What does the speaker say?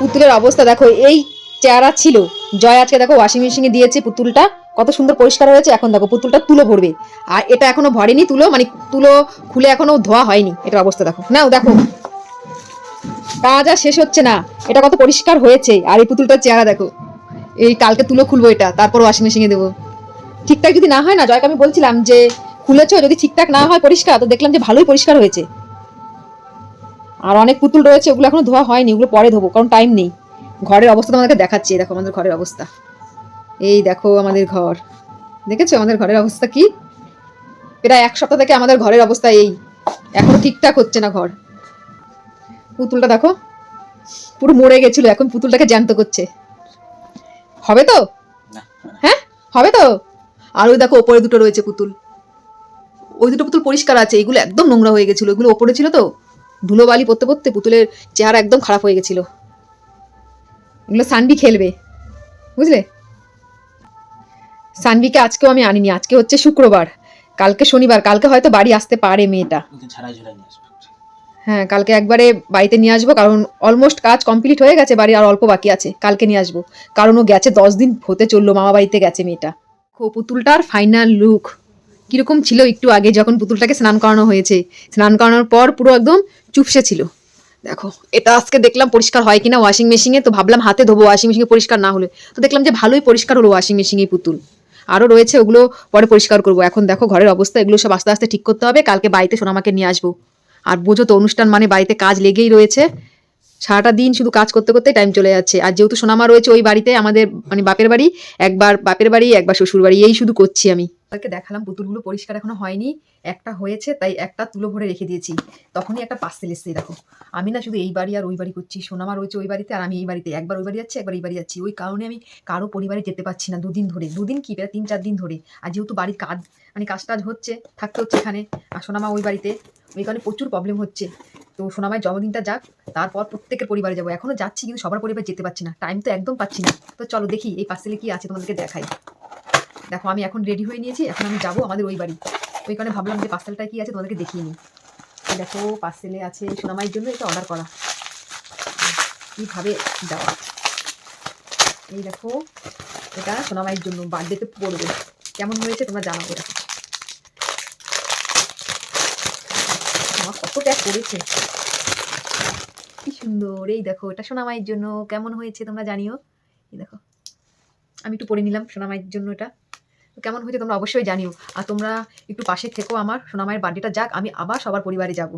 পুতুলের অবস্থা দেখো, এই চেহারা ছিল। জয় আজকে দেখো ওয়াশিং মেশিনে দিয়েছে পুতুলটা, কত সুন্দর পরিষ্কার হয়েছে, এখন দেখো পুতুলটা তুলো ভরবে। আর এটা এখনও ভরেনি তুলো মানে তুলো খুলে এখনও ধোয়া হয়নি, এটার অবস্থা দেখো। নাও দেখো। কাজ আর শেষ হচ্ছে না, এটা কত পরিষ্কার হয়েছে, আর এই পুতুলটার চেহারা দেখো। এই কালকে তুলো খুলবো এটা, তারপর ওয়াশিং মেশিনে দেবো। ঠিকঠাক যদি না হয় না, জয়কে আমি বলছিলাম যে, খুলেছো, যদি ঠিকঠাক না হয় পরিষ্কার, তো দেখলাম যে ভালোই পরিষ্কার হয়েছে। আর অনেক পুতুল রয়েছে ওগুলো এখনও ধোয়া হয়নি ওগুলো পরে ধোবো কারণ টাইম নেই। ঘরের অবস্থা তোমাদেরকে দেখাচ্ছি দেখো আমাদের ঘরের অবস্থা। এই দেখো আমাদের ঘর। দেখেছ আমাদের ঘরের অবস্থা কি? প্রায় এক সপ্তাহ থেকে আমাদের ঘরের অবস্থা এই। এখনও ঠিকঠাক হচ্ছে না ঘর। পুতুলটা দেখো পুরো মরে গেছিল এখন পুতুলটাকে জ্যান্ত করছে। হবে তো? হ্যাঁ? হবে তো? আর ওই দেখো ওপরে দুটো রয়েছে পুতুল। ওই দুটো পুতুল পরিষ্কার আছে এগুলো একদম নোংরা হয়ে গেছিল এগুলো ওপরে ছিল তো? ধুলো বালি পড়তে পড়তে পুতুলের চেহারা একদম খারাপ হয়ে গেছিল। এগুলো সানবি খেলবে। বুঝলে? সানবিকে আজকেও আমি আনিনি। আজকে হচ্ছে শুক্রবার। কালকে শনিবার। কালকে হয়তো বাড়ি আসতে পারে মেয়েটা। হ্যাঁ কালকে একবারে বাড়িতে নিয়ে আসব। কারণ অলমোস্ট কাজ কমপ্লিট হয়ে গেছে। বাড়ি আর অল্প বাকি আছে। কালকে নিয়ে আসব। কারণ ও গেছে দশ দিন হতে চলল। মামা বাড়িতে গেছে মেয়েটা। খো পুতুলটার ফাইনাল লুক কীরকম ছিল একটু আগে যখন পুতুলটাকে স্নান করানো হয়েছে? স্নান করানোর পর পুরো একদম চুপসে ছিল। দেখো, এটা আজকে দেখলাম পরিষ্কার হয় কিনা ওয়াশিং মেশিনে তো ভাবলাম হাতে ধোবো ওয়াশিং মেশিনে পরিষ্কার না হলে। তো দেখলাম যে ভালোই পরিষ্কার হলো ওয়াশিং মেশিনে পুতুল। আরও রয়েছে, ওগুলো পরে পরিষ্কার করব। এখন দেখো ঘরের অবস্থা, এগুলো সব আস্তে আস্তে ঠিক করতে হবে, কালকে বাড়িতে সোনামাকে নিয়ে আসব। আর বোঝো তো অনুষ্ঠান মানে বাড়িতে কাজ লেগেই রয়েছে। সারাটা দিন শুধু কাজ করতে করতে টাইম চলে যাচ্ছে। আর যেহেতু সোনামা রয়েছে ওই বাড়িতে, আমাদের মানে বাপের বাড়ি, একবার বাপের বাড়ি, একবার শ্বশুর বাড়ি এই শুধু করছি আমি। তাদেরকে দেখালাম, পুতুলগুলো পরিষ্কার এখনও হয়নি। একটা হয়েছে, তাই একটা তুলো ভরে রেখে দিয়েছি। তখনই একটা পার্সেল এসছে দেখো। আমি না শুধু এই বাড়ি আর ওই বাড়ি করছি, সোনামা রয়েছে ওই বাড়িতে আর আমি এই বাড়িতে। একবার ওই বাড়ি যাচ্ছি, একবার এই বাড়ি যাচ্ছি। ওই কারণে আমি কারও পরিবারে যেতে পারছি না দুদিন ধরে। দুদিন কি তিন চার দিন ধরে। আর যেহেতু বাড়ির কাজ মানে কাজ টাজ হচ্ছে, থাকতে হচ্ছে এখানে। আর সোনামা ওই বাড়িতে। ওই কারণে প্রচুর প্রবলেম হচ্ছে। তো সোনামায় জন্মদিনটা যাক, তারপর প্রত্যেকের পরিবারে যাব। এখনও যাচ্ছি কিন্তু সবার পরিবারে যেতে পারছি না। টাইম তো একদম পাচ্ছি না। তো চলো দেখি এই পার্সেলে কি আছে তোমাদেরকে দেখাই। দেখো, আমি এখন রেডি হয়ে নিয়েছি, এখন আমি যাব আমাদের ওই বাড়ি। ওই কারণে ভাবলাম যে পার্সেলটা কি আছে তোমাদেরকে দেখিয়ে নিই। দেখো পার্সেলে আছে সোনামাইয়ের জন্য, এটা অর্ডার করা। কীভাবে দেওয়া? এই দেখো, এটা সোনামাইয়ের জন্য বার্থডেতে পড়বে। কেমন হয়েছে তোমরা জানাব দেখো। আমার কত ট্যাগ করেছে। কি সুন্দর, এই দেখো, এটা সোনামাইয়ের জন্য, কেমন হয়েছে তোমরা জানিও। এই দেখো, আমি একটু পরে নিলাম সোনামাইয়ের জন্য এটা। কেমন হয়েছে তোমরা অবশ্যই জানিও। আর তোমরা একটু পাশে থেকো আমার, সোনামায়ের বার্থডেটা যাক, আমি আবার সবার পরিবারে যাব।